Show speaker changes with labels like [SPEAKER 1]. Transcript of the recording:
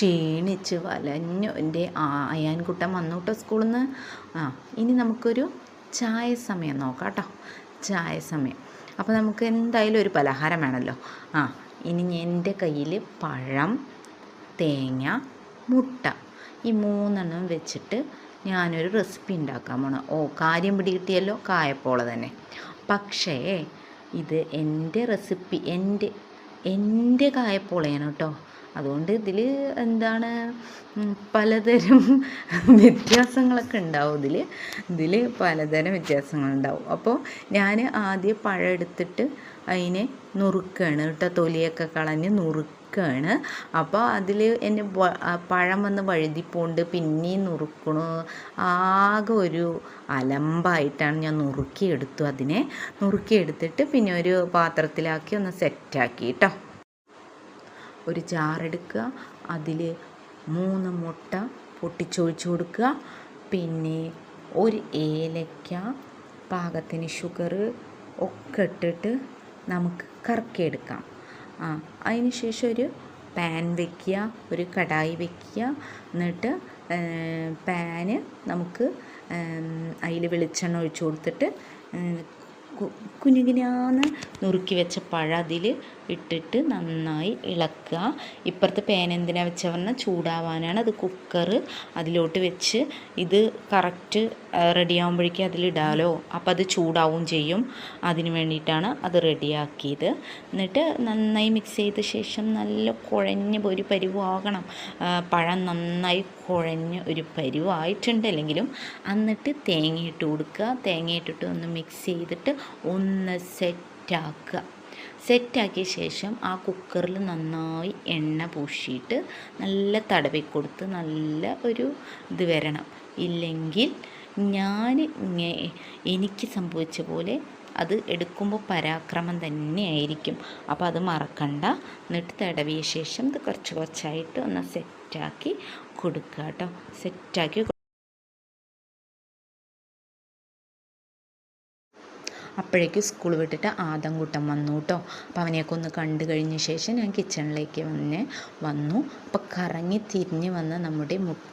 [SPEAKER 1] പഠിച്ച് വലഞ്ഞു. എന്റെ അയാൻകുട്ടൻ വന്നു കേട്ടോ സ്കൂളിൽ നിന്ന് ആ ഇനി നമുക്കൊരു ചായ സമയം നോക്കാം കേട്ടോ ചായ സമയം. അപ്പോൾ നമുക്ക് എന്തായാലും ഒരു പലഹാരം വേണമല്ലോ ആ ഇനി എന്റെ കയ്യിൽ പഴം തേങ്ങ മുട്ട. ഈ മൂന്നെണ്ണം വെച്ചിട്ട് ഞാനൊരു റെസിപ്പി ഉണ്ടാക്കാൻ പോണം. ഓ കാര്യം പിടികിട്ടിയല്ലോ കായപ്പോള തന്നെ. പക്ഷേ ഇത് എന്റെ റെസിപ്പി എന്റെ എന്റെ കായപ്പോളയാണ് കേട്ടോ. അതുകൊണ്ട് ഇതിൽ എന്താണ് പലതരം വ്യത്യാസങ്ങളൊക്കെ ഉണ്ടാവും ഇതിൽ ഇതിൽ പലതരം വ്യത്യാസങ്ങളുണ്ടാവും. അപ്പോൾ ഞാൻ ആദ്യം പഴം എടുത്തിട്ട് അതിനെ നുറുക്കുകയാണ് കേട്ടോ തൊലിയൊക്കെ കളഞ്ഞ് നുറുക്കുകയാണ് അപ്പോൾ അതിൽ എന്റെ പഴം വന്ന് വഴുതിപ്പോണ്ട് പിന്നെയും നുറുക്കണു. ആകെ ഒരു അലമ്പായിട്ടാണ് ഞാൻ നുറുക്കിയെടുത്തു അതിനെ. നുറുക്കിയെടുത്തിട്ട് പിന്നെ ഒരു പാത്രത്തിലാക്കി ഒന്ന് സെറ്റാക്കി കേട്ടോ ഒരു ജാറെടുക്കുക. അതിൽ മൂന്ന് മുട്ട പൊട്ടിച്ചൊഴിച്ച് കൊടുക്കുക. പിന്നെ ഒരു ഏലക്ക പാകത്തിന് ഷുഗർ ഒക്കെ ഇട്ടിട്ട് നമുക്ക് കറക്കിയെടുക്കാം. ആ അതിന് ശേഷം ഒരു പാൻ വെക്കുക ഒരു കടായി വെക്കുക. എന്നിട്ട് പാന് നമുക്ക് അതിൽ വെളിച്ചെണ്ണ ഒഴിച്ച് കൊടുത്തിട്ട് കു- കുനുകുനാന്ന് നുറുക്കി വെച്ച പഴം അതിൽ ഇട്ടിട്ട് നന്നായി ഇളക്കുക. ഇപ്പുറത്തെ പാൻ എന്തിനാ വെച്ച പറഞ്ഞാൽ ചൂടാവാനാണ്. അത് കുക്കർ അതിലോട്ട് വെച്ച് ഇത് കറക്റ്റ് റെഡി ആകുമ്പോഴേക്കും അതിലിടാലോ അപ്പോൾ അത് ചൂടാവും ചെയ്യും. അതിന് വേണ്ടിയിട്ടാണ് അത് റെഡിയാക്കിയത് എന്നിട്ട് നന്നായി മിക്സ് ചെയ്ത ശേഷം നല്ല കുഴഞ്ഞ് ഒരു പരിവാകണം. പഴം നന്നായി കുഴഞ്ഞ് ഒരു പരിവായിട്ടുണ്ട്. അല്ലെങ്കിലും എന്നിട്ട് തേങ്ങയിട്ട് കൊടുക്കുക. തേങ്ങയിട്ടിട്ട് ഒന്ന് മിക്സ് ചെയ്തിട്ട് ഒന്ന് സെറ്റാക്കുക. സെറ്റാക്കിയ ശേഷം ആ കുക്കറിൽ നന്നായി എണ്ണ പൂശിയിട്ട് നല്ല തടവി കൊടുത്ത് നല്ല ഒരു ഇത് വരണം. ഇല്ലെങ്കിൽ ഞാൻ എനിക്ക് സംഭവിച്ച പോലെ അത് എടുക്കുമ്പോൾ പരാക്രമം തന്നെയായിരിക്കും അപ്പോൾ അത് മറക്കണ്ട. എന്നിട്ട് തടവിയ ശേഷം ഇത് കുറച്ച് കുറച്ചായിട്ട് ഒന്ന് സെറ്റാക്കി കൊടുക്കുക കേട്ടോ. സെറ്റാക്കി അപ്പോഴേക്കും സ്കൂൾ വിട്ടിട്ട് ആദംകൂട്ടം വന്നു കേട്ടോ. അപ്പോൾ അവനെയൊക്കെ ഒന്ന് കണ്ടു കഴിഞ്ഞ ശേഷം ഞാൻ കിച്ചണിലേക്ക് വന്ന് വന്നു. അപ്പോൾ കറങ്ങി തിരിഞ്ഞ് വന്ന നമ്മുടെ മുട്ട